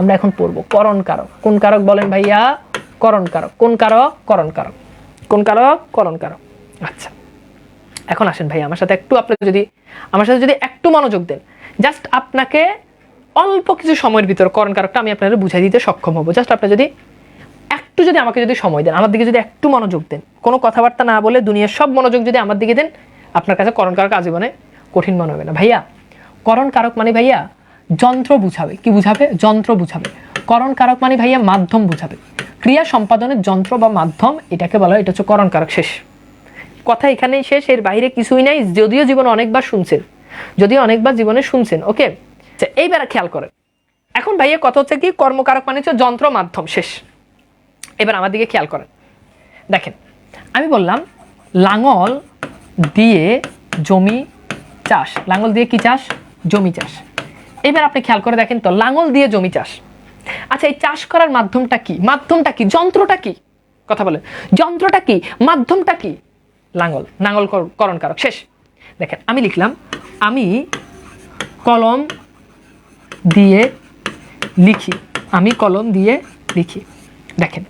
আমরা এখন পড়ব, করণ কারক। কোন কারক বলেন ভাইয়া? করণ কারক। কোন কারক? করণ কারক। কোন কারক? করণ কারক। আচ্ছা এখন আসেন ভাই আমার সাথে একটু আপনাকে যদি আমার সাথে যদি একটু মনোযোগ দেন। জাস্ট আপনাকে অল্প কিছু সময়ের ভিতর করণ কারকটা আমি আপনাদের বুঝাই দিতে সক্ষম হব। জাস্ট আপনি যদি একটু যদি আমাকে যদি সময় দেন, আমার দিকে যদি একটু মনোযোগ দেন, কোনো কথাবার্তা না বলে দুনিয়ার সব মনোযোগ যদি আমার দিকে দেন, আপনার কাছে করণ কারক আজীবনে কঠিন মনে হবে না। ভাইয়া, করণ কারক মানে ভাইয়া যন্ত্র বুঝাবে। কি বুঝাবে? যন্ত্র বুঝাবে। করণ কারক মানে ভাইয়া মাধ্যম বুঝাবে। ক্রিয়া সম্পাদনের যন্ত্র বা মাধ্যম এটাকে বলা হয় এটা হচ্ছে করণ কারক শেষ। কথা এখানেই শেষ এর বাইরে কিছুই নাই যদিও জীবনে অনেকবার শুনছেন। যদিও অনেকবার জীবনে শুনছেন ওকে? আচ্ছা, এইবার খেয়াল করেন। এখন ভাইয়া কথা হচ্ছে কি কর্মকারক মানে হচ্ছে যন্ত্র মাধ্যম শেষ। এবার আমার দিকে খেয়াল করেন। দেখেন আমি বললাম লাঙল দিয়ে জমি চাষ। লাঙল দিয়ে কি চাষ? জমি চাষ। এবার আপনি খেয়াল করে দেখেন তো, লাঙল দিয়ে জমি চাষ। আচ্ছা এই চাষ করার মাধ্যমটা কি? মাধ্যমটা কি? যন্ত্রটা কি? কথা বলেন। যন্ত্রটা কি? মাধ্যমটা কি? লাঙল কর- করণ কারক শেষ। দেখেন, আমি লিখলাম, আমি কলম দিয়ে লিখি। আমি কলম দিয়ে লিখি। দেখেন,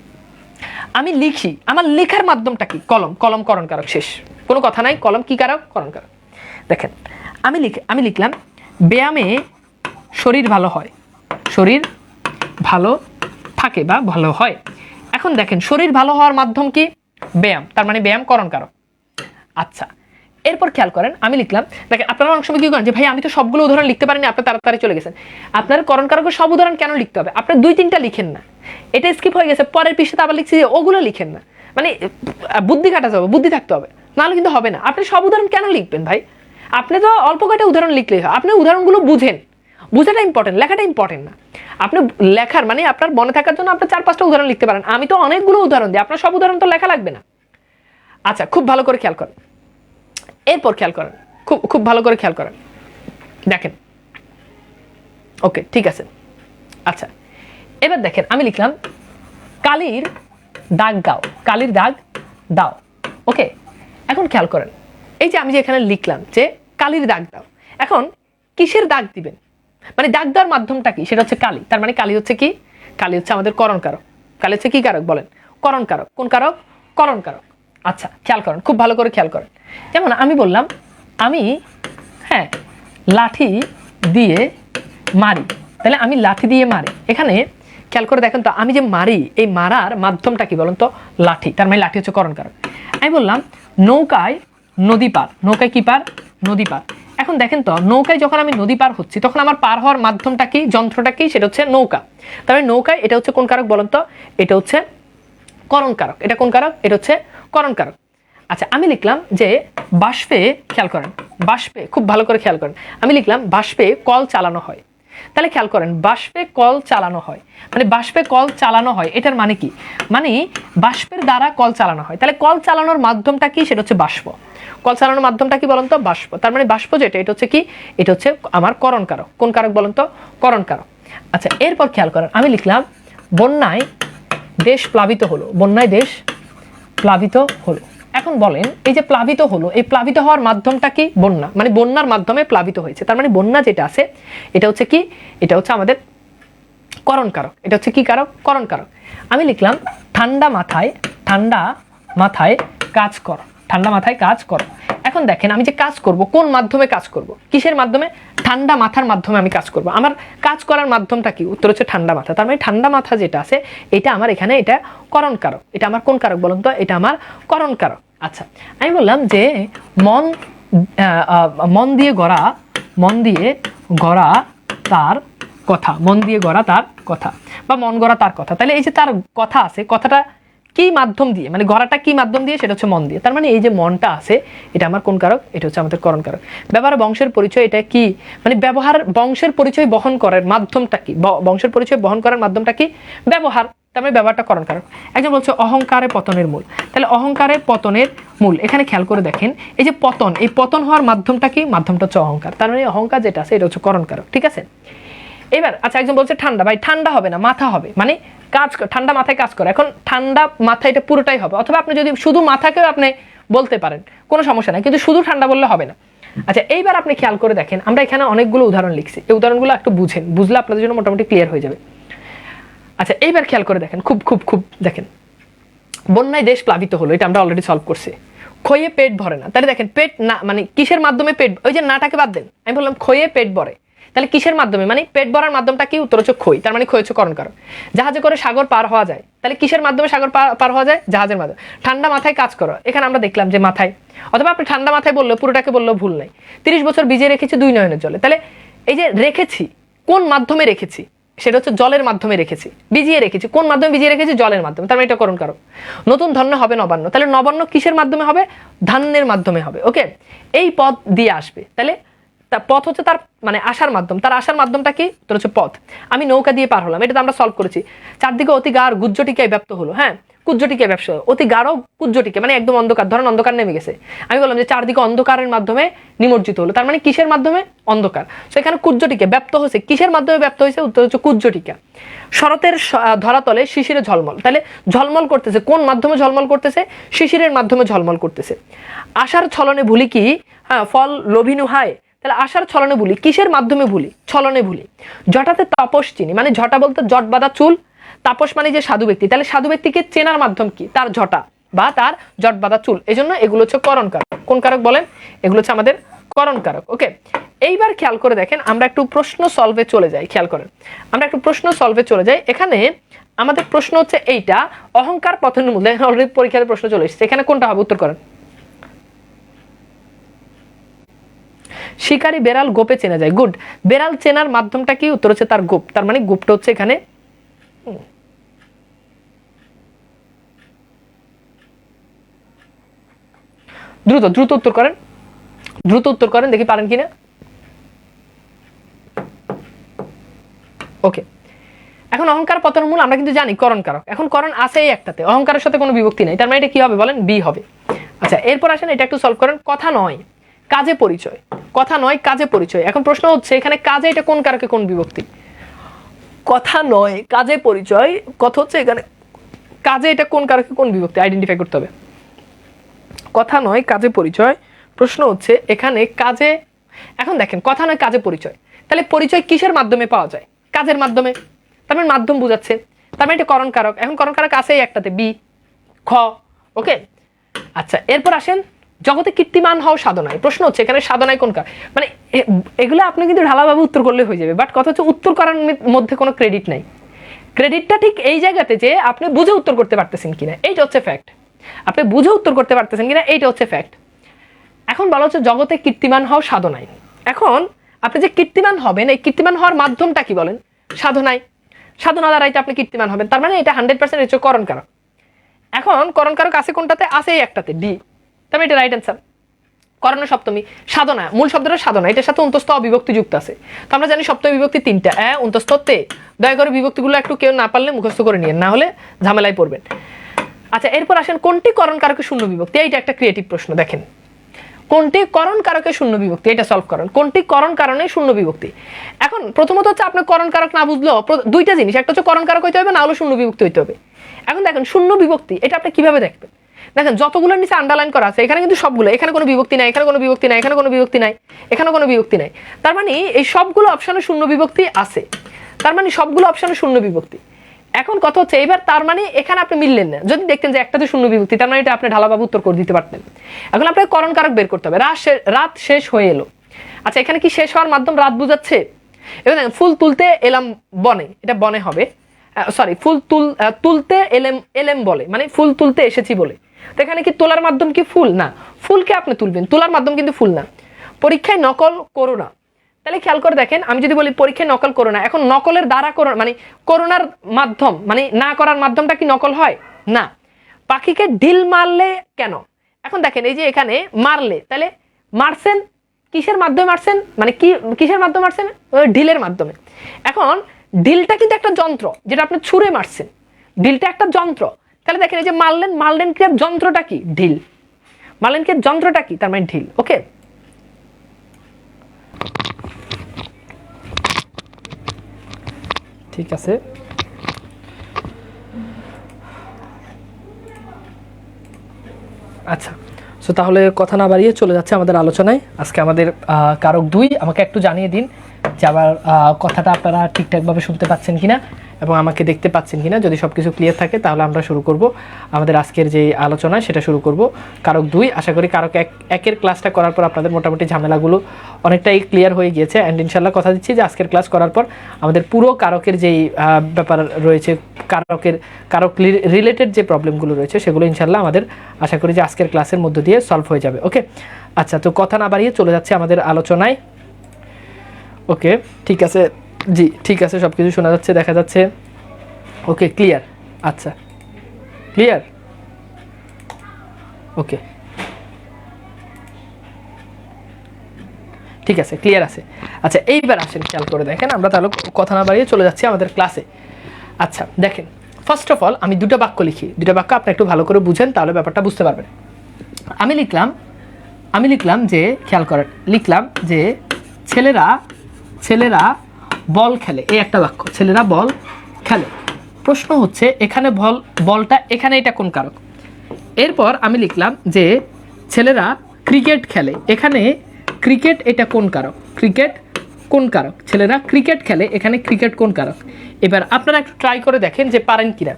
আমি লিখি। আমার লেখার মাধ্যমটা কি? কলম কলম করণ কারক শেষ। কোনো কথা নাই। কলম কি কারক? করণ কারক দেখেন, আমি লিখ আমি লিখলাম, ব্যায়ামে শরীর ভালো হয়। শরীর ভালো থাকে বা ভালো হয়। এখন দেখেন, শরীর ভালো হওয়ার মাধ্যম কি? ব্যায়াম। তার মানে ব্যায়াম করণ কারক। আচ্ছা এরপর খেয়াল করেন, আমি লিখলাম, দেখেন, আপনারা অনেক সময় কি করেন যে, ভাই, আমি তো সবগুলো উদাহরণ লিখতে পারিনি, আপনি তাড়াতাড়ি চলে গেছেন। আপনার করণ কারকের সব উদাহরণ কেন লিখতে হবে? আপনি দুই, তিনটা লিখেন না। এটা স্কিপ হয়ে গেছে, পরের পৃষ্ঠাতে আবার লিখছি যে, ওগুলো লিখেন না। মানে বুদ্ধি কাটাতে হবে, বুদ্ধি থাকতে হবে। নাহলে কিন্তু হবে না। আপনি সব উদাহরণ কেন লিখবেন, ভাই? আপনি তো অল্প কয়টা উদাহরণ লিখলেই হয়। আপনি উদাহরণগুলো বুঝেন। বুঝাটা ইম্পর্টেন্ট লেখাটা ইম্পর্টেন্ট না। আপনি লেখার মানে আপনার মনে থাকার জন্য আপনি চার পাঁচটা উদাহরণ লিখতে পারেন। আমি তো অনেকগুলো উদাহরণ দিই, আপনার সব উদাহরণ তো লেখা লাগবে না। আচ্ছা খুব ভালো করে খেয়াল করেন। এরপর খেয়াল করেন, খুব খুব ভালো করে খেয়াল করেন। দেখেন। ওকে, ঠিক আছে। আচ্ছা এবার দেখেন, আমি লিখলাম, কালির দাগ গাও কালির দাগ দাও। ওকে, এখন খেয়াল করেন। এই যে আমি যে এখানে লিখলাম যে কালির দাগ দাও, এখন কিসের দাগ দিবেন? মানে দাগ দেওয়ার মাধ্যমটা কি? সেটা হচ্ছে কালি। তার মানে কালি হচ্ছে কি? কালি হচ্ছে আমাদের করণ কারক। কালি হচ্ছে কি কারক বলেন? করণ কারক। কোন কারক? করণ কারক। আচ্ছা খেয়াল করেন, খুব ভালো করে খেয়াল করেন। যেমন আমি বললাম, আমি হ্যাঁ লাঠি দিয়ে মারি। তাহলে আমি লাঠি দিয়ে মারি। এখানে খেয়াল করে দেখেন তো, আমি যে মারি, এই মারার মাধ্যমটা কি বলুন তো? লাঠি। তার মানে লাঠি হচ্ছে করণ কারক। আমি বললাম, নৌকায় নদী পার। নৌকায় কি পার? নদী পার। এখন দেখেন তো, নৌকায় যখন আমি নদী পার হচ্ছি, তখন আমার পার হওয়ার মাধ্যমটা কি, যন্ত্রটা কি? সেটা হচ্ছে নৌকা। তাহলে নৌকায় এটা হচ্ছে কোন কারক বলুন তো? এটা হচ্ছে করণ কারক। এটা কোন কারক? এটা হচ্ছে করণ কারক। আচ্ছা আমি লিখলাম যে বাষ্পে খেয়াল করেন, বাষ্পে, খুব ভালো করে খেয়াল করেন। আমি লিখলাম বাষ্পে কল চালানো হয়। তাহলে খেয়াল করেন, বাষ্পে কল চালানো হয়। মানে বাষ্পে কল চালানো হয়, এটার মানে কি? মানে বাষ্পের দ্বারা কল চালানো হয়। তাহলে কল চালানোর মাধ্যমটা কি? সেটা হচ্ছে বাষ্প। কল চালানোর মাধ্যমটা কি বলুন তো? বাষ্প। তার মানে বাষ্প যেটা, এটা হচ্ছে কি? এটা হচ্ছে আমার করণ কারক। কোন কারক বলুন তো? করণ কারক। আচ্ছা এরপর খেয়াল করেন, আমি লিখলাম, বন্যায় দেশ প্লাবিত হলো। বন্যায় দেশ প্লাবিত হলো। এখন বলেন, এই যে প্লাবিত হলো, এই প্লাবিত হওয়ার মাধ্যমটা কি? বন্যা। মানে বন্যার মাধ্যমে প্লাবিত হয়েছে। তার মানে বন্যা যেটা আছে, এটা হচ্ছে কি? এটা হচ্ছে আমাদের করণ কারক এটা হচ্ছে কি কারক? করণ কারক আমি লিখলাম, ঠান্ডা মাথায় ঠান্ডা মাথায় কাজ কর। ঠান্ডা মাথায় কাজ কর। এখন দেখেন আমি যে কাজ করব, কোন মাধ্যমে কাজ করব? কিসের মাধ্যমে? ঠান্ডা মাথার মাধ্যমে আমি কাজ করব। আমার কাজ করার মাধ্যমটা কি? উত্তর হচ্ছে ঠান্ডা মাথা। তার মানে ঠান্ডা মাথা যেটা আছে, এটা আমার এখানে এটা করণ কারক। এটা আমার কোন কারক বলুন তো? এটা আমার করণ কারক। আচ্ছা আমি বললাম যে মন মন দিয়ে গড়া, মন দিয়ে গড়া তার কথা। মন দিয়ে গড়া তার কথা। বা মন গড়া তার কথা। তাহলে এই যে তার কথা আছে, কথাটা কি মাধ্যম দিয়ে? মানে গড়াটা কি মাধ্যম দিয়ে? সেটা হচ্ছে মন দিয়ে। তার মানে এই যে মনটা আছে, এটা আমার কোন কারক? এটা হচ্ছে আমাদের করণ কারক। ব্যবহার বংশের পরিচয় এটা কি? মানে ব্যবহার বংশের পরিচয় বহন করার মাধ্যমটা কি? বংশের পরিচয় বহন করার মাধ্যমটা কি? ব্যবহার। তার মানে ব্যবহারটা করণ কারক। একজন বলছে অহংকারে পতনের মূল। তাহলে অহংকারে পতনের মূল। এখানে খেয়াল করে দেখেন, এই যে পতন, এই পতন হওয়ার মাধ্যমটা কি? মাধ্যমটা হচ্ছে অহংকার। তার মানে অহংকার যেটা আছে, এটা হচ্ছে করণ কারক। ঠিক আছে? এবার আচ্ছা একজন বলছে ঠান্ডা। ভাই, ঠান্ডা হবে না, মাথা হবে। মানে কাজ ঠান্ডা মাথায় কাজ করে। এখন ঠান্ডা মাথা এটা পুরোটাই হবে। অথবা আপনি যদি শুধু মাথাকেও আপনি বলতে পারেন, কোনো সমস্যা নাই। কিন্তু শুধু ঠান্ডা বললে হবে না। আচ্ছা এইবার আপনি খেয়াল করে দেখেন, আমরা এখানে অনেকগুলো উদাহরণ লিখছি। এই উদাহরণগুলো একটু বুঝেন। বুঝলে আপনাদের জন্য মোটামুটি ক্লিয়ার হয়ে যাবে। আচ্ছা এইবার খেয়াল করে দেখেন। খুব খুব খুব দেখেন। বন্যায় দেশ প্লাবিত হলো। এটা আমরা অলরেডি সলভ করছি। খয়ে পেট ভরে না। তাহলে দেখেন, পেট না মানে কিসের মাধ্যমে পেট ওই যে নাটাকে বাদ দেন। আমি বললাম খয়ে পেট ভরে। তাহলে কিসের মাধ্যমে? মানে পেট ভরার মাধ্যমটা কি? উত্তর হচ্ছে খই তার মানে খই হচ্ছে করণ কারণ জাহাজে করে সাগর পার হওয়া যায়। তাহলে কিসের মাধ্যমে সাগর পার- হওয়া যায়? জাহাজের মাধ্যমে। ঠান্ডা মাথায় কাজ করো। এখানে আমরা দেখলাম যে মাথায়। অথবা আপনি ঠান্ডা মাথায় বলল পুরোটাকে বলল ভুল নাই। তিরিশ বছর ভিজিয়ে রেখেছি দুই নয়নের জলে। তাহলে এই যে রেখেছি, কোন মাধ্যমে রেখেছি? সেটা হচ্ছে জলের মাধ্যমে রেখেছি। ভিজিয়ে রেখেছি। কোন মাধ্যমে ভিজিয়ে রেখেছি? জলের মাধ্যমে। তার মানে এটা করণ কারক নতুন ধন্য হবে নবান্ন। তাহলে নবান্ন কিসের মাধ্যমে হবে? ধান্যের মাধ্যমে হবে। ওকে? এই পথ দিয়ে আসবে। তাহলে পথ হচ্ছে তার মানে আসার মাধ্যম। তার আসার মাধ্যমটা কি? তোর হচ্ছে পথ। আমি নৌকা দিয়ে পার হলাম। এটা তো আমরা সলভ করেছি। চারদিকে অতি গাঢ় গুজ্জটিকায় ব্যাপ্ত হলো হ্যাঁ? কুজ্জটিকে ব্যবসা অতি গাঢ় কুজ্জটিকে মানে একদম অন্ধকার। ধরেন অন্ধকার নেমে গেছে। আমি বললাম যে চারদিকে অন্ধকারের মাধ্যমে নিমজ্জিত হলো। তার মানে কিসের মাধ্যমে? অন্ধকার। সেখানে কুজ্জটিকে ব্যপ্ত হয়েছে। কিসের মাধ্যমে ব্যপ্ত হয়েছে? উত্তর হচ্ছে কুজ্জটিকা। শরতের ধরাতলে শিশিরে ঝলমল। তাহলে ঝলমল করতেছে। কোন মাধ্যমে ঝলমল করতেছে? শিশিরের মাধ্যমে ঝলমল করতেছে। আশার ছলনে ভুলি কি? হ্যাঁ ফল লোভিনু হায়। তাহলে আশার ছলনে ভুলি, কিসের মাধ্যমে ভুলি? ছলনে ভুলি। জটাতে তাপস চিনি মানে জটা বলতে জট বাঁধা চুল, তাপস মানে যে সাধু ব্যক্তি। তাহলে সাধু ব্যক্তিকে চেনার মাধ্যম কি? তার জটা বা তার জট বাঁধা চুল। এই জন্য এগুলো হচ্ছে করণ কারক কোন কারক বলেন? এগুলো হচ্ছে আমাদের করণ কারক ওকে? এইবার খেয়াল করে দেখেন, আমরা একটু প্রশ্ন সলভে চলে যাই, খেয়াল করেন। আমরা একটু প্রশ্ন সলভে চলে যাই। এখানে আমাদের প্রশ্ন হচ্ছে এইটা, অহংকার পথনের মূল্য অলরেডি পরীক্ষাতে প্রশ্ন চলে এসেছে। এখানে কোনটা হবে? উত্তর করেন। শিকারী বেড়াল গোপে চেনা যায়। গুড। বেড়াল চেনার মাধ্যমটা কি? উত্তর হচ্ছে তার গোপ তার মানে গোপটা হচ্ছে এখানে। দ্রুত দ্রুত উত্তর করেন। দ্রুত উত্তর করেন, দেখি পারেন কিনা। ওকে। এখন অহংকার পতন মূল আমরা কিন্তু জানি করণ কারক। এখন করণ আছে এই একটাতে। অহংকারের সাথে কোনো বিভক্তি নেই। তার মানে এটা কি হবে বলেন? বি হবে। আচ্ছা এরপর আসেন, এটা একটু সলভ করেন। কথা নয়। কাজে পরিচয়। কথা নয় কাজে পরিচয়। এখন প্রশ্ন হচ্ছে, এখানে কাজে এটা কোন কারকে, কোন বিভক্তি? কথা নয় কাজে পরিচয়, কথা হচ্ছে এখানে কাজে এটা কোন কারকে, কোন বিভক্তি? আইডেন্টিফাই করতে হবে। কথা নয় কাজে পরিচয়, প্রশ্ন হচ্ছে এখানে কাজে, এখন দেখেন, কথা নয় কাজে পরিচয়। তাহলে পরিচয় কিসের মাধ্যমে পাওয়া যায়? কাজের মাধ্যমে। তার মানে মাধ্যম বোঝাচ্ছে। তার মানে এটা করণ কারক। এখন করণ কারক আছে একটাতে, বি, খ, ওকে? আচ্ছা এরপর আসেন জগতে কীর্তিমান হও সাধনায়। প্রশ্ন হচ্ছে, এখানে সাধনায় কোন কার মানে এগুলো আপনি কিন্তু ঢালাভাবে উত্তর করলে হয়ে যাবে বাট কথা হচ্ছে উত্তর করার মধ্যে কোনো ক্রেডিট নাই। ক্রেডিটটা ঠিক এই জায়গাতে যে আপনি বুঝে উত্তর করতে পারতেছেন কিনা, এইটা হচ্ছে ফ্যাক্ট আপনি বুঝে উত্তর করতে পারতেছেন কিনা, এইটা হচ্ছে ফ্যাক্ট এখন বলা হচ্ছে জগতে কীর্তিমান হও সাধনায়। এখন আপনি যে কীর্তিমান হবেন, এই কীর্তিমান হওয়ার মাধ্যমটা কি বলেন? সাধনায়। সাধনা দ্বারাই তো আপনি কীর্তিমান হবেন, তার মানে এটা হান্ড্রেড পার্সেন্ট হচ্ছে করণ কারক এখন করণ কারক আছে কোনটাতে? আছে এই একটাতে ডি তার এটা রাইট অ্যান্সার করণ সপ্তমী সাধনা, মূল শব্দটা সাধনা। এটার সাথে অন্তস্থ অবিভক্তি যুক্ত আছে। তো আমরা জানি সপ্তমী বিভক্তি তিনটা। এ অন্তস্থ তে দয়া করে বিভক্তিগুলো একটু কেউ না পারলে মুখস্থ করে নিয়েন, না হলে ঝামেলায় পড়বেন। আচ্ছা এরপর আসেন কোনটি করণ কারকে শূন্য বিভক্তি? এইটা একটা ক্রিয়েটিভ প্রশ্ন, দেখেন। কোনটি করণ কারকে শূন্য বিভক্তি? এটা সলভ করেন কোনটি করণ কারণে শূন্য বিভক্তি? এখন প্রথমত হচ্ছে আপনার করণ কারক না বুঝলেও দুইটা জিনিস। একটা হচ্ছে করণ কারক হইতে হবে, না হলে শূন্য বিভক্তি হইতে হবে। এখন দেখেন, শূন্য বিভক্তি, এটা আপনি কীভাবে দেখবেন? দেখেন যতগুলোর নিচে আন্ডারলাইন করা আছে, এখানে কিন্তু সবগুলো, এখানে কোনো বিভক্তি নাই, এখানে কোনো বিভক্তি নাই, এখানে কোনো বিভক্তি নাই, এখানে কোনো বিভক্তি নাই। তার মানে এই সবগুলো অপশনে শূন্য বিভক্তি আছে। তার মানে সবগুলো অপশনে শূন্য বিভক্তি। এখন কথা হচ্ছে, এবার তার মানে এখানে আপনি মিললেন না। যদি দেখতেন যে একটাতে শূন্য বিভক্তি, তার মানে এটা আপনি ঢালাভাবে উত্তর করে দিতে পারতেন। এখন আপনাকে করণ কারক বের করতে হবে। রাত রাত শেষ হয়ে এলো। আচ্ছা এখানে কি শেষ হওয়ার মাধ্যম রাত বুঝাচ্ছে? এবার দেখেন, ফুল তুলতে এলাম বনে, এটা বনে হবে। সরি ফুল তুল তুলতে এলেম এলেম বলে মানে ফুল তুলতে এসেছি বলে। তো এখানে কি তোলার মাধ্যম কি ফুল? না। ফুলকে আপনি তুলবেন। তোলার মাধ্যম কিন্তু ফুল না। পরীক্ষায় নকল করো না। তাহলে খেয়াল করে দেখেন, আমি যদি বলি পরীক্ষায় নকল করো না, এখন নকলের দ্বারা করো মানে করোনার মাধ্যম মানে না করার মাধ্যমটা কি নকল হয়? না। পাখিকে ঢিল মারলে কেন? এখন দেখেন, এই যে এখানে মারলে, তাহলে মারছেন কিসের মাধ্যমে মারছেন? মানে কি কিসের মাধ্যমে মারছেন? ঢিলের মাধ্যমে। এখন ঢিলটা কিন্তু একটা যন্ত্র, যেটা আপনি ছুঁড়ে মারছেন। ঢিলটা একটা যন্ত্র। তাহলে দেখেন এই যে মারলেন মারলেন ক্রিয়ার যন্ত্রটা কি? ঢিল। মারলেন ক্রিয়ার যন্ত্রটা কি? তার মানে ঢিল। ওকে? ঠিক আছে। আচ্ছা তাহলে কথা না বাড়িয়ে চলে যাচ্ছে আমাদের আলোচনায়। আজকে আমাদের কারক দুই, আমাকে একটু জানিয়ে দিন। যে কথাটা আপনারা ঠিকঠাকভাবে শুনতে পাচ্ছেন কিনা এবং আমাকে দেখতে পাচ্ছেন কিনা, যদি সব কিছু ক্লিয়ার থাকে, তাহলে আমরা শুরু করব। আমাদের আজকের যে আলোচনা, সেটা শুরু করব। কারক দুই, আশা করি কারক এক, একের ক্লাসটা করার পর আপনাদের মোটামুটি ঝামেলাগুলো অনেকটাই ক্লিয়ার হয়ে গিয়েছে। অ্যান্ড ইনশাল্লাহ কথা দিচ্ছি যে আজকের ক্লাস করার পর আমাদের পুরো কারকের যেই ব্যাপার রয়েছে, কারকের, কারক রিলেটেড যে প্রবলেমগুলো রয়েছে, সেগুলো ইনশাল্লাহ আমাদের আশা করি যে আজকের ক্লাসের মধ্য দিয়ে সলভ হয়ে যাবে। ওকে আচ্ছা তো কথা না বাড়িয়ে চলে যাচ্ছে আমাদের আলোচনায়। ওকে, ঠিক আছে। জি, ঠিক আছে সব কিছু শোনা যাচ্ছে, দেখা যাচ্ছে। Okay, clear. আচ্ছা। ক্লিয়ার? ওকে। ঠিক আছে, ক্লিয়ার আছে। আচ্ছা এইবার আসেন, খেয়াল করে দেখেন, আমরা তাহলে কথা না বাড়িয়ে চলে যাচ্ছি আমাদের ক্লাসে। আচ্ছা দেখেন ফার্স্ট অফ অল আমি দুটো বাক্য লিখি। দুটো বাক্য আপনি একটু ভালো করে বুঝেন, তাহলে ব্যাপারটা বুঝতে পারবেন। আমি লিখলাম আমি লিখলাম যে, খেয়াল করেন, লিখলাম যে, ছেলেরা ছেলেরা বল খেলে, এই একটা বাক্য, ছেলেরা বল খেলে। প্রশ্ন হচ্ছে, এখানে বল, বলটা এখানে এটা কোন কারক? এরপর আমি লিখলাম যে, ছেলেরা ক্রিকেট খেলে, এখানে ক্রিকেট এটা কোন কারক? ক্রিকেট কোন কারক? ছেলেরা ক্রিকেট খেলে, এখানে ক্রিকেট কোন কারক? এবার আপনারা একটু ট্রাই করে দেখেন যে পারেন কিনা।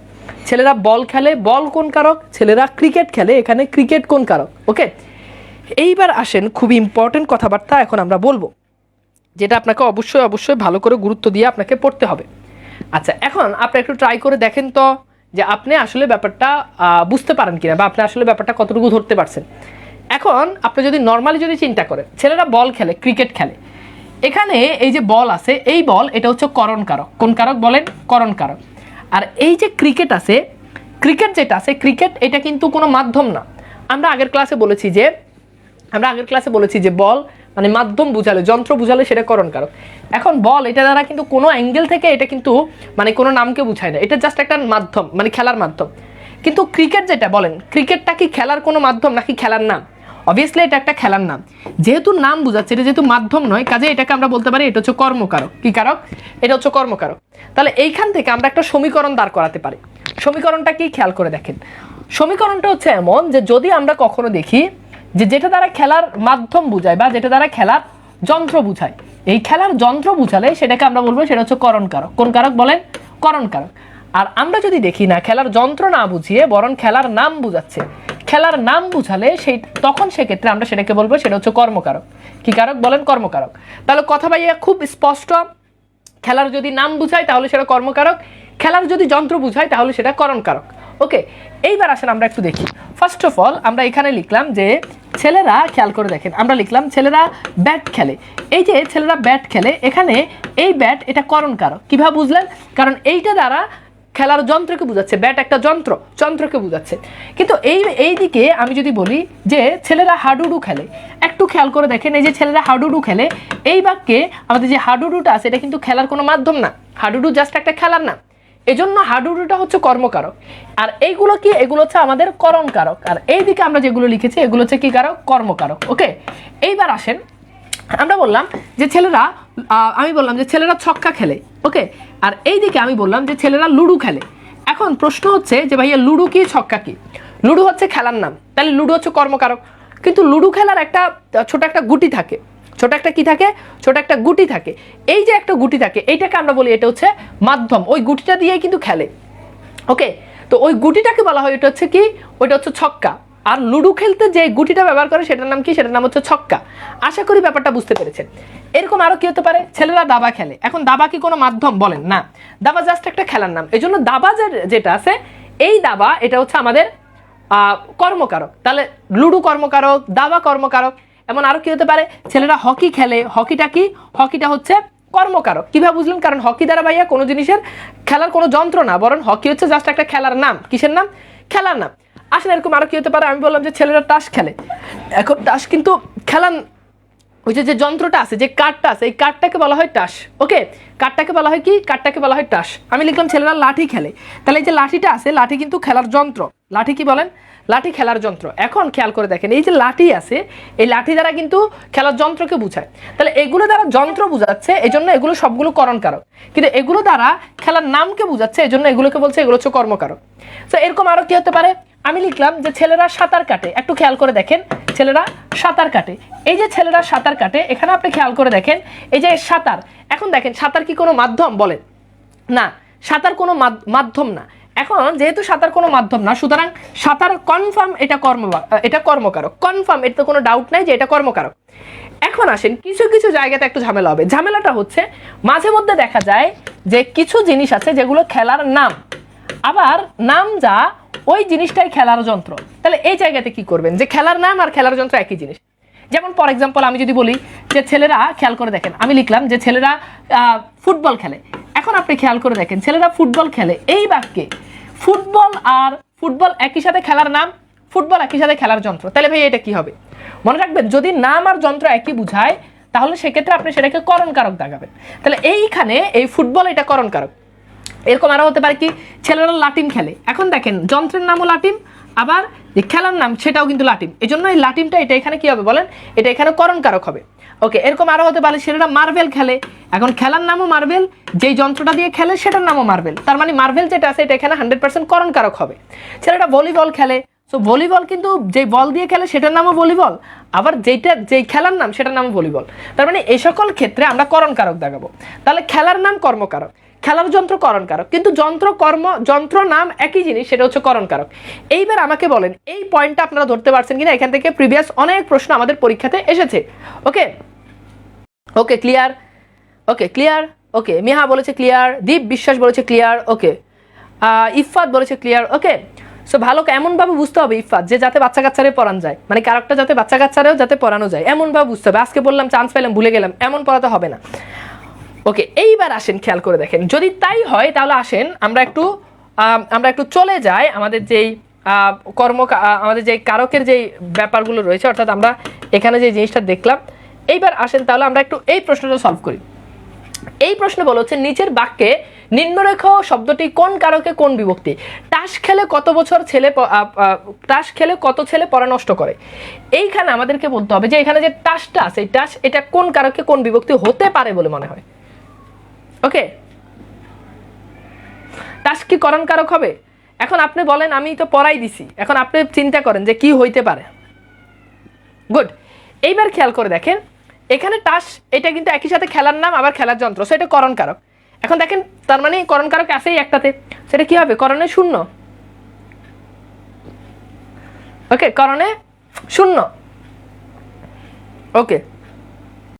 ছেলেরা বল খেলে, বল কোন কারক? ছেলেরা ক্রিকেট খেলে, এখানে ক্রিকেট কোন কারক? ওকে এইবার আসেন খুব ইম্পর্টেন্ট কথাবার্তা এখন আমরা বলব। যেটা আপনাকে অবশ্যই অবশ্যই ভালো করে গুরুত্ব দিয়ে আপনাকে পড়তে হবে। আচ্ছা এখন আপনি একটু ট্রাই করে দেখেন তো যে আপনি আসলে ব্যাপারটা বুঝতে পারেন কিনা বা আপনি আসলে ব্যাপারটা কতটুকু ধরতে পারছেন। এখন আপনি যদি নর্মালি যদি চিন্তা করেন, ছেলেরা বল খেলে ক্রিকেট খেলে। এখানে এই যে বল আছে, এই বল এটা হচ্ছে করণ কারক। কোন কারক বলেন? করণ কারক। আর এই যে ক্রিকেট আছে ক্রিকেট যেটা আছে ক্রিকেট এটা কিন্তু কোনো মাধ্যম না। আমরা আগের ক্লাসে বলেছি যে, আমরা আগের ক্লাসে বলেছি যে বল মানে মাধ্যম বুঝালে, যন্ত্র বুঝালে সেটা করণ কারক এখন বল, এটা দ্বারা কিন্তু কোনো অ্যাঙ্গেল থেকে এটা কিন্তু মানে কোনো নামকে বুঝায় না। এটা জাস্ট একটা মাধ্যম মানে খেলার মাধ্যম। কিন্তু ক্রিকেট যেটা, বলেন ক্রিকেটটা কি খেলার কোনো মাধ্যম নাকি খেলার নাম? অবভিয়াসলি এটা একটা খেলার নাম। যেহেতু নাম বোঝাচ্ছে, এটা যেহেতু মাধ্যম নয়, কাজে এটাকে আমরা বলতে পারি এটা হচ্ছে কর্মকারক। কি কারক? এটা হচ্ছে কর্মকারক। তাহলে এইখান থেকে আমরা একটা সমীকরণ দাঁড় করাতে পারি। সমীকরণটা কি? খেয়াল করে দেখেন। সমীকরণটা হচ্ছে এমন যে যদি আমরা কখনো দেখি যে যেটা দ্বারা খেলার মাধ্যম বুঝায় বা যেটা দ্বারা খেলার যন্ত্র বুঝায়। এই খেলার যন্ত্র বুঝালে সেটাকে আমরা বলব সেটা হচ্ছে করণ কারক কোন কারক বলেন করণ কারক আর আমরা যদি দেখি না, খেলার যন্ত্র না বুঝিয়ে বরং খেলার নাম বুঝাচ্ছে, খেলার নাম বুঝালে সেই তখন সেক্ষেত্রে আমরা সেটাকে বলব সেটা হচ্ছে কর্মকারক। কি কারক বলেন? কর্মকারক। তাহলে কথা ভাইয়া খুব স্পষ্ট, খেলার যদি নাম বুঝায় তাহলে সেটা কর্মকারক, খেলার যদি যন্ত্র বুঝায় তাহলে সেটা করণকারক। ওকে এইবার আসেন, আমরা একটু দেখি। ফার্স্ট অফ অল আমরা এখানে লিখলাম যে ছেলেরা, খেয়াল করে দেখেন, আমরা লিখলাম ছেলেরা ব্যাট খেলে। এই যে ছেলেরা ব্যাট খেলে, এখানে এই ব্যাট এটা করণ করণকারক। কীভাবে বুঝলেন? কারণ এইটা দ্বারা খেলার যন্ত্রকে বোঝাচ্ছে ব্যাট একটা যন্ত্র, যন্ত্রকে বোঝাচ্ছে। কিন্তু এই এই দিকে আমি যদি বলি যে ছেলেরা হাডুডু খেলে, একটু খেয়াল করে দেখেন, এই যে ছেলেরা হাডুডু খেলে, এই বাক্যে আমাদের যে হাডুডুটা আছে, এটা কিন্তু খেলার কোনো মাধ্যম না। হাডুডু জাস্ট একটা খেলার নাম। এজন্য হাডুডুটা হচ্ছে কর্মকারক। আর এইগুলো কি? এগুলো হচ্ছে আমাদের করণকারক। আর এই দিকে আমরা যেগুলো লিখেছি, এগুলো হচ্ছে কি কারক? কর্মকারক। ওকে? এইবার আসেন। আমরা বললাম যে ছেলেরা আমি বললাম যে ছেলেরা ছক্কা খেলে। ওকে? আর এই দিকে আমি বললাম যে ছেলেরা লুডু খেলে। এখন প্রশ্ন হচ্ছে যে ভাইয়া, লুডু কি, ছক্কা কি? লুডু হচ্ছে খেলার নাম। তাহলে লুডু হচ্ছে কর্মকারক। কিন্তু লুডু খেলার একটা ছোট একটা গুটি থাকে। ছোট একটা কি থাকে? ছোট একটা গুটি থাকে। এই যে একটা গুটি থাকে, এইটাকে আমরা বলি এটা হচ্ছে মাধ্যম। ওই গুটিটা দিয়েই কিন্তু খেলে। ওকে? তো ওই গুটিটাকে বলা হয়, এটা হচ্ছে কি? ওইটা হচ্ছে ছক্কা। আর লুডু খেলতে যে গুটিটা ব্যবহার করে, সেটার নাম কি? সেটার নাম হচ্ছে ছক্কা। আশা করি ব্যাপারটা বুঝতে পেরেছেন। এরকম আরও কি হতে পারে? ছেলেরা দাবা খেলে। এখন দাবা কি কোনো মাধ্যম? বলেন। না। দাবা জাস্ট একটা খেলার নাম। এই জন্য দাবা যেটা আছে, এই দাবা, এটা হচ্ছে আমাদের কর্মকারক। তাহলে লুডু কর্মকারক, দাবা কর্মকারক এমন আরও কি হতে পারে? ছেলেরা হকি খেলে। হকিটা কি? হকিটা হচ্ছে কর্মকারক। কীভাবে বুঝলেন? কারণ হকি দ্বারা ভাইয়া কোনো জিনিসের খেলার কোনো যন্ত্র না বরং হকি হচ্ছে জাস্ট একটা খেলার নাম। কিসের নাম? খেলার নাম। আসলে এরকম আরও কি হতে পারে? আমি বললাম যে ছেলেরা তাস খেলে। এখন তাস কিন্তু খেলার ওই যে যন্ত্রটা আছে, যে কাঠটা আছে, এই কাঠটাকে বলা হয় টাস। ওকে? কাঠটাকে বলা হয় কি? কাঠটাকে বলা হয় টাস। আমি লিখলাম ছেলেরা লাঠি খেলে। তাহলে এই যে লাঠিটা আছে, লাঠি কিন্তু খেলার যন্ত্র। লাঠি কি বলেন? লাঠি খেলার যন্ত্র। এখন খেয়াল করে দেখেন, এই যে লাঠি আছে, এই লাঠি দ্বারা কিন্তু খেলার যন্ত্রকে বোঝায়। তাহলে এগুলো দ্বারা যন্ত্র বোঝাচ্ছে এই জন্য এগুলো সবগুলো করণকারক। কিন্তু এগুলো দ্বারা খেলার নামকে বোঝাচ্ছে এই জন্য এগুলোকে বলছে, এগুলো হচ্ছে কর্মকারক। তো এরকম আরও কি হতে পারে? আমি লিখলাম যে ছেলেরা সাঁতার কাটে। একটু খেয়াল করে দেখেন, ছেলেরা সাঁতার কাটে। এই যে ছেলেরা সাঁতার কাটে, এখানে আপনি খেয়াল করে দেখেন, এই যে সাঁতার, এখন দেখেন সাঁতার কি কোনো মাধ্যম বলেন? না, সাঁতার কোনো মাধ- মাধ্যম না। এখন যেহেতু সাঁতার কোনো মাধ্যম না, সুতরাং সাঁতার কনফার্ম এটা কর্ম, এটা কর্মকারক। কনফার্ম এটা তো কোনো ডাউট নাই যে এটা কর্মকারক। এখন আসেন, কিছু কিছু জায়গাতে একটু ঝামেলা হবে। ঝামেলাটা হচ্ছে, মাঝে মধ্যে দেখা যায় যে কিছু জিনিস আছে যেগুলো খেলার নাম। আবার নাম যা, ওই জিনিসটাই খেলার যন্ত্র। তাহলে এই জায়গাতে কি করবেন? যে খেলার নাম আর খেলার যন্ত্র একই জিনিস। যেমন ফর এক্সাম্পল আমি যদি বলি যে ছেলেরা, খেয়াল করে দেখেন, আমি লিখলাম যে ছেলেরা ফুটবল খেলে। এখন আপনি খেয়াল করে দেখেন, ছেলেরা ফুটবল খেলে। এই বাক্যে, ফুটবল আর ফুটবল একই সাথে খেলার নাম, ফুটবল একই সাথে খেলার যন্ত্র। তাহলে ভাই, এটা কি হবে? মনে রাখবেন, যদি নাম আর যন্ত্র একই বুঝায়, তাহলে সেক্ষেত্রে আপনি সেটাকে করণকারক দাগাবেন তাহলে এইখানে এই ফুটবল এটা করণকারক। এরকম আরও হতে পারে কি, ছেলেরা লাটিম খেলে। এখন দেখেন, যন্ত্রের নামও লাটিম, আবার যে খেলার নাম সেটাও কিন্তু লাটিম। এই জন্য এই লাটিমটা, এটা এখানে কী হবে বলেন? এটা এখানে করণকারক হবে। ওকে, এরকম আরও হতে পারে, ছেলেরা মার্বেল খেলে। এখন খেলার নামও মার্বেল, যেই যন্ত্রটা দিয়ে খেলে সেটার নামও মার্বেল। তার মানে মার্বেল যেটা আছে, এটা এখানে হান্ড্রেড পার্সেন্ট করণকারক হবে। ছেলেটা ভলিবল খেলে। সো ভলিবল কিন্তু যে বল দিয়ে খেলে সেটার নামও ভলিবল, আবার যেটা যেই খেলার নাম সেটার নামও ভলিবল। তার মানে এই সকল ক্ষেত্রে আমরা করণকারক দেখাবো। তাহলে খেলার নাম কর্মকারক। খেলার যন্ত্র করণকারক। কিন্তু যন্ত্র কর্ম, যন্ত্র নাম একই জিনিস, সেটা হচ্ছে করণকারক। এইবার আমাকে বলেন, এই পয়েন্টটা আপনারা ধরতে পারছেন কিনা? এখান থেকে প্রিভিয়াস অনেক প্রশ্ন আমাদের পরীক্ষাতে এসেছে। ওকে okay clear okay clear okay মিহা বলেছে ক্লিয়ার দীপ বিশ্বাস বলেছে ক্লিয়ার ওকে ইফাত বলেছে ক্লিয়ার ওকে সো ভালো এমনভাবে বুঝতে হবে ইফাত যে যাতে বাচ্চা কাচ্চারে পড়ানো যায়। মানে কারকটা যাতে বাচ্চা কাচ্চারেও যাতে পড়ানো যায়, এমনভাবে বুঝতে হবে। আজকে বললাম চান্স পেলাম ভুলে গেলাম, এমন পড়াতে হবে না। ওকে এইবার আসেন, খেয়াল করে দেখেন। যদি তাই হয়, তাহলে আসেন, আমরা একটু আমরা একটু চলে যাই। আমাদের যেই কর্ম আমাদের যেই কারকের যেই ব্যাপারগুলো রয়েছে, অর্থাৎ আমরা এখানে যে জিনিসটা দেখলাম, এইবার আসেন, তাহলে আমরা একটু এই প্রশ্নটা সলভ করি। এই প্রশ্ন বলা হচ্ছে, নিচের বাক্যে নিম্নরেখ শব্দটি কোন কারকে কোন বিভক্তি? তাস খেলে কত বছর ছেলে তাস খেলে কত ছেলে পড়া নষ্ট করে? এইখানে আমাদেরকে বলতে হবে যে, এখানে যে টাসটা আছে এই টাস এটা কোন কারকে কোন বিভক্তি হতে পারে বলে মনে হয়? ওকে। টাস কি করণ কারক হবে? এখন আপনি বলেন, আমি তো পড়াই দিছি। এখন আপনি চিন্তা করেন যে কি হইতে পারে। গুড এইবার খেয়াল করে দেখেন, এখানে টাস এটা কিন্তু একই সাথে খেলার নাম, আবার খেলার যন্ত্র। সেটা করণ কারক এখন দেখেন, তার মানে করণ কারক আছেই একটাতে। সেটা কি হবে? করণে শূন্য। ওকে করণে শূন্য। ওকে